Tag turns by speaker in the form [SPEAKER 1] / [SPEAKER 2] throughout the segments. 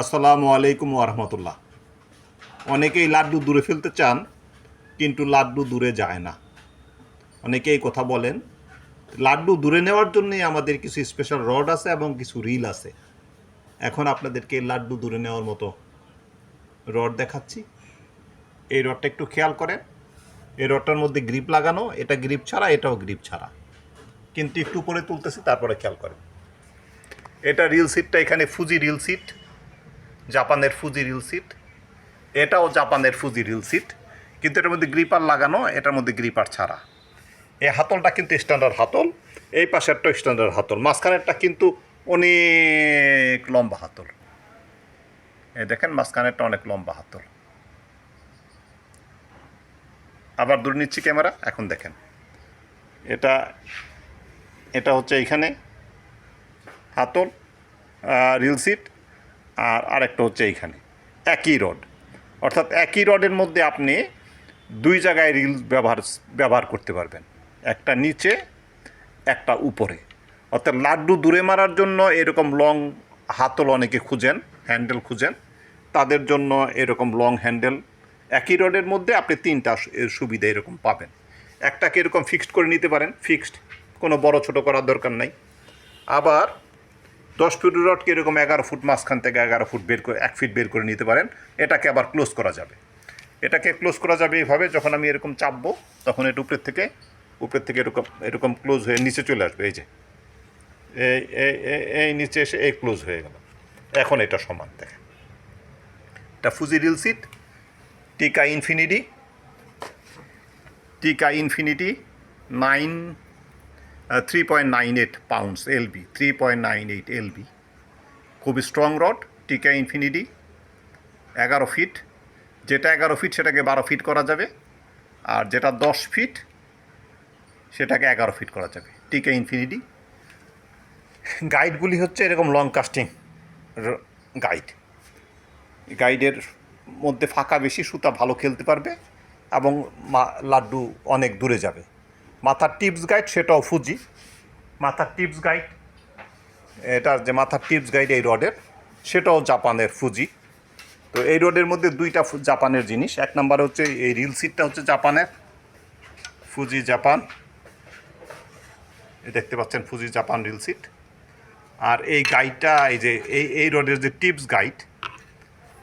[SPEAKER 1] আসসালামু আলাইকুম ওরহমতুল্লাহ অনেকেই লাড্ডু দূরে ফেলতে চান, কিন্তু লাড্ডু দূরে যায় না। অনেকেই কথা বলেন, লাড্ডু দূরে নেওয়ার জন্যই আমাদের কিছু স্পেশাল রড আছে এবং কিছু রিল আছে। এখন আপনাদেরকে লাড্ডু দূরে নেওয়ার মতো রড দেখাচ্ছি। এই রডটা একটু খেয়াল করেন। এই রডটার মধ্যে গ্রিপ লাগানো, এটা গ্রিপ ছাড়া, এটাও গ্রিপ ছাড়া। কিন্তু একটু উপরে তুলতেছি, তারপরে খেয়াল করেন। এটা রিল সিটটা এখানে ফুজি রিল সিট জাপানের ফুজি রিল সিট এটাও জাপানের ফুজি রিল সিট কিন্তু এটার মধ্যে গ্রিপার লাগানো, এটার মধ্যে গ্রিপার ছাড়া। এই হাতলটা কিন্তু স্ট্যান্ডার্ড হাতল, এই পাশেরটা স্ট্যান্ডার্ড হাতল। মাঝখানেরটা কিন্তু অনেক লম্বা হাতল। এই দেখেন, মাঝখানেরটা অনেক লম্বা হাতল। আবার দূর নিচ্ছি ক্যামেরা, এখন দেখেন। এটা এটা হচ্ছে এইখানে হাতল রিল সিট আর আরেকটা হচ্ছে এইখানে, একই রড। অর্থাৎ একই রডের মধ্যে আপনি দুই জায়গায় রিল ব্যবহার ব্যবহার করতে পারবেন। একটা নিচে, একটা উপরে। অর্থাৎ লাড্ডু দূরে মারার জন্য এরকম লং হাতল অনেকে খুঁজেন, হ্যান্ডেল খুঁজেন। তাদের জন্য এরকম লং হ্যান্ডেল, একই রডের মধ্যে আপনি তিনটা সুবিধা এরকম পাবেন। একটাকে এরকম ফিক্সড করে নিতে পারেন ফিক্সড কোনো বড় ছোট করার দরকার নাই। আবার দশ ফুট রডকে এরকম এগারো ফুট মাঝখান থেকে এগারো ফুট বের করে, এক ফিট বের করে নিতে পারেন। এটাকে আবার ক্লোজ করা যাবে। এটাকে ক্লোজ করা যাবে এইভাবে, যখন আমি এরকম চাপবো, তখন এটা উপরের থেকে উপরের থেকে এরকম এরকম ক্লোজ হয়ে নিচে চলে আসবে। এই যে এই এই- নিচে এসে এই ক্লোজ হয়ে গেল। এখন এটা সমান, দেখেন। এটা Fuji reel seat Tica Infinity Tica Infinity nine three point nine eight pounds LB three point nine eight LB খুবই স্ট্রং রড টিকা ইনফিনিটি এগারো ফিট যেটা এগারো ফিট সেটাকে বারো ফিট করা যাবে। আর যেটা দশ ফিট সেটাকে এগারো ফিট করা যাবে টিকা ইনফিনিটি গাইডগুলি হচ্ছে এরকম লং কাস্টিং গাইড গাইডের মধ্যে ফাঁকা বেশি, সুতা ভালো খেলতে পারবে এবং লাড্ডু অনেক দূরে যাবে। মাথার টিপস গাইড, সেটাও ফুজি মাথার টিপস গাইড, এটার যে মাথার টিপস গাইড এই রডের, সেটাও জাপানের ফুজি তো এই রোডের মধ্যে দুইটা জাপানের জিনিস। এক নম্বরে হচ্ছে এই রিল সিটটা হচ্ছে জাপানের ফুজি জাপান দেখতে পাচ্ছেন ফুজি জাপান রিল সিট আর এই গাইডটা, এই যে, এই এই রোডের যে টিপস গাইড,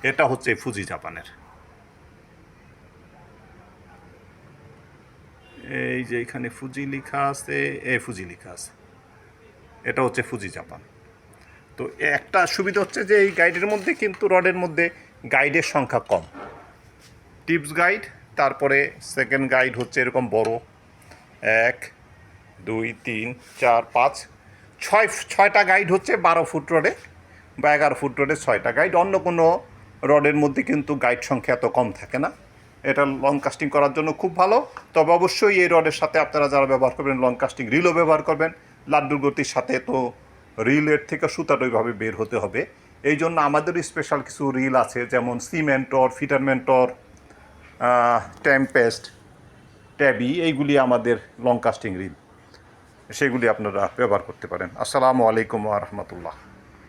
[SPEAKER 1] এটা হচ্ছে ফুজি জাপানের এই যে এখানে ফুজি লেখা আছে, এ ফুজি লেখা আছে। এটা হচ্ছে ফুজি জাপান তো একটা সুবিধা হচ্ছে যে এই গাইডের মধ্যে কিন্তু রডের মধ্যে গাইডের সংখ্যা কম। টিপস গাইড তারপরে সেকেন্ড গাইড হচ্ছে এরকম বড়। এক, দুই, তিন, চার, পাঁচ, ছয়, ছয়টা গাইড হচ্ছে বারো ফুট রডে বা এগারো ফুট রডে ছয়টা গাইড অন্য কোনো রডের মধ্যে কিন্তু গাইড সংখ্যা এত কম থাকে না। এটা লং কাস্টিং করার জন্য খুব ভালো। তবে অবশ্যই এই রডের সাথে আপনারা যারা ব্যবহার করবেন লং কাস্টিং রিলও ব্যবহার করবেন। লাড্ডুর গতির সাথে তো রিলের থেকে সুতাটা ওইভাবে বের হতে হবে। এই জন্য আমাদের স্পেশাল কিছু রিল আছে, যেমন সিমেন্টর ফিটারমেন্টর টেম্পেস্ট ট্যাবি এইগুলি আমাদের লং কাস্টিং রিল সেগুলি আপনারা ব্যবহার করতে পারেন। আসসালামু আলাইকুম রহমতুল্লাহ।